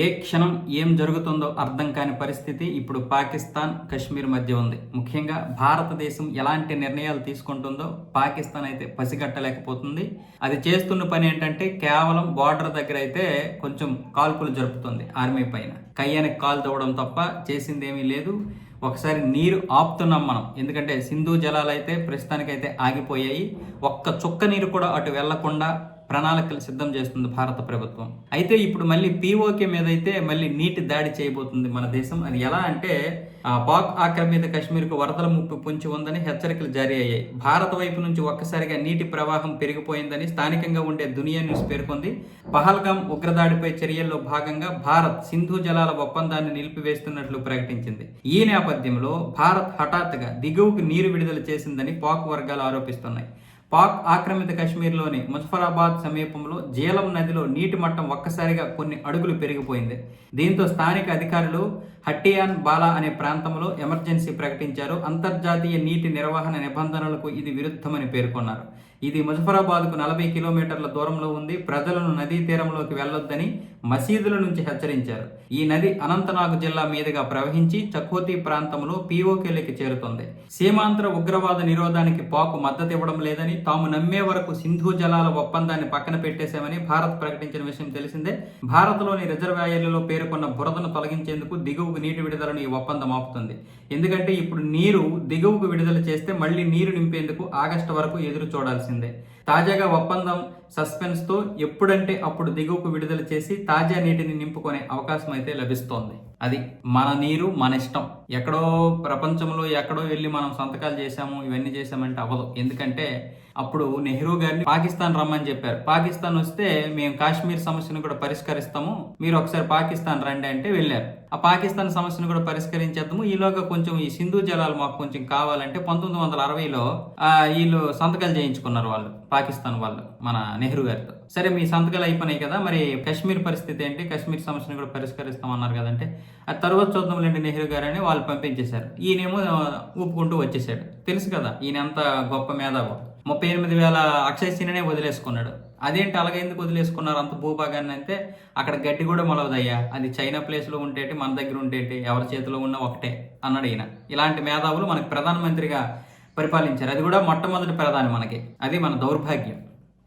ఏ క్షణం ఏం జరుగుతుందో అర్థం కాని పరిస్థితి ఇప్పుడు పాకిస్తాన్ కశ్మీర్ మధ్య ఉంది. ముఖ్యంగా భారతదేశం ఎలాంటి నిర్ణయాలు తీసుకుంటుందో పాకిస్తాన్ అయితే పసిగట్టలేకపోతుంది. అది చేస్తున్న పని ఏంటంటే కేవలం బార్డర్ దగ్గర అయితే కొంచెం కాల్పులు జరుపుతుంది ఆర్మీ పైన. కయ్యానికి కాల్ తవ్వడం తప్ప చేసింది ఏమీ లేదు. ఒకసారి నీరు ఆపుతున్నాం మనం. ఎందుకంటే సింధు జలాలు అయితే ప్రస్తుతానికైతే ఆగిపోయాయి. ఒక్క చుక్క నీరు కూడా అటు వెళ్ళకుండా ప్రణాళికలు సిద్ధం చేస్తుంది భారత ప్రభుత్వం. అయితే ఇప్పుడు మళ్ళీ పీఓకే మీద అయితే మళ్ళీ నీటి దాడి చేయబోతుంది మన దేశం. అది ఎలా అంటే పాక్ ఆక్రమిత కాశ్మీర్కు వరదల ముప్పు పొంచి ఉందని హెచ్చరికలు జారీ అయ్యాయి. భారత వైపు నుంచి ఒక్కసారిగా నీటి ప్రవాహం పెరిగిపోయిందని స్థానికంగా ఉండే దునియా న్యూస్ పేర్కొంది. పహల్గాం ఉగ్రదాడిపై చర్యల్లో భాగంగా భారత్ సింధు జలాల ఒప్పందాన్ని నిలిపివేస్తున్నట్లు ప్రకటించింది. ఈ నేపథ్యంలో భారత్ హఠాత్తుగా దిగువకు నీరు విడుదల చేసిందని పాక్ వర్గాలు ఆరోపిస్తున్నాయి. పాక్ ఆక్రమిత కాశ్మీర్లోని ముజఫరాబాద్ సమీపంలో జీలం నదిలో నీటి మట్టం ఒక్కసారిగా కొన్ని అడుగులు పెరిగిపోయింది. దీంతో స్థానిక అధికారులు హట్టియాన్ బాలా అనే ప్రాంతంలో ఎమర్జెన్సీ ప్రకటించారు. అంతర్జాతీయ నీటి నిర్వహణ నిబంధనలకు ఇది విరుద్ధమని పేర్కొన్నారు. ఇది ముజఫరాబాద్కు నలభై కిలోమీటర్ల దూరంలో ఉంది. ప్రజలను నదీ తీరంలోకి వెళ్ళొద్దని మసీదుల నుంచి హెచ్చరించారు. ఈ నది అనంతనాగ్ జిల్లా మీదుగా ప్రవహించి చకోతి ప్రాంతంలో పీఓకేలకి చేరుతుంది. సీమాంధ్ర ఉగ్రవాద నిరోధానికి పాకు మద్దతు ఇవ్వడం లేదని తాము నమ్మే వరకు సింధు జలాల ఒప్పందాన్ని పక్కన పెట్టేశామని భారత్ ప్రకటించిన విషయం తెలిసిందే. భారత్లోని రిజర్వాయర్లలో పేర్కొన్న బురదను తొలగించేందుకు దిగువకు నీటి విడుదలను ఈ ఒప్పందం ఆపుతుంది. ఎందుకంటే ఇప్పుడు నీరు దిగువకు విడుదల చేస్తే మళ్ళీ నీరు నింపేందుకు ఆగస్టు వరకు ఎదురు చూడాల్సిందే తాజాగా ఒప్పందం సస్పెన్స్తో ఎప్పుడంటే అప్పుడు దిగువకు విడుదల చేసి తాజా నీటిని నింపుకునే అవకాశం అయితే లభిస్తోంది. అది మన నీరు మన ఇష్టం. ఎక్కడో ప్రపంచంలో ఎక్కడో వెళ్ళి మనం సంతకాలు చేశాము ఇవన్నీ చేశామంటే అవ్వదు. ఎందుకంటే అప్పుడు నెహ్రూ గారిని పాకిస్తాన్ రమ్మని చెప్పారు. పాకిస్తాన్ వస్తే మేము కాశ్మీర్ సమస్యను కూడా పరిష్కరిస్తాము. మీరు ఒకసారి పాకిస్తాన్ రండి అంటే వెళ్ళారు. ఆ పాకిస్తాన్ సమస్యను కూడా పరిష్కరించేద్దాము. ఈలోగా కొంచెం ఈ సింధు జలాలు మాకు కొంచెం కావాలంటే పంతొమ్మిది వందల అరవైలో వీళ్ళు సంతకాలు చేయించుకున్నారు వాళ్ళు పాకిస్తాన్ వాళ్ళు మన నెహ్రూ గారితో. సరే మీ సంతకాలు అయిపోయినాయి కదా మరి కాశ్మీర్ పరిస్థితి ఏంటి? కాశ్మీర్ సమస్యను కూడా పరిష్కరిస్తామన్నారు కదంటే ఆ తర్వాత చూద్దాంలేండి నెహ్రూ గారని వాళ్ళు పంపించేశారు. ఈయనేమో ఊపుకుంటూ వచ్చేసాడు. తెలుసు కదా ఈయన ఎంత గొప్ప మేధావో. ముప్పై ఎనిమిది వేల అక్షయ సీననే వదిలేసుకున్నాడు. అదేంటి అలాగే ఎందుకు వదిలేసుకున్నారు అంత భూభాగాన్ని అయితే అక్కడ గడ్డి కూడా మొలవదయ్యా. అది చైనా ప్లేస్లో ఉంటేటి మన దగ్గర ఉంటేటి ఎవరి చేతిలో ఉన్న ఒకటే అన్నాడు ఈయన. ఇలాంటి మేధావులు మనకు ప్రధానమంత్రిగా పరిపాలించారు. అది కూడా మొట్టమొదటి ప్రధాని మనకి. అది మన దౌర్భాగ్యం.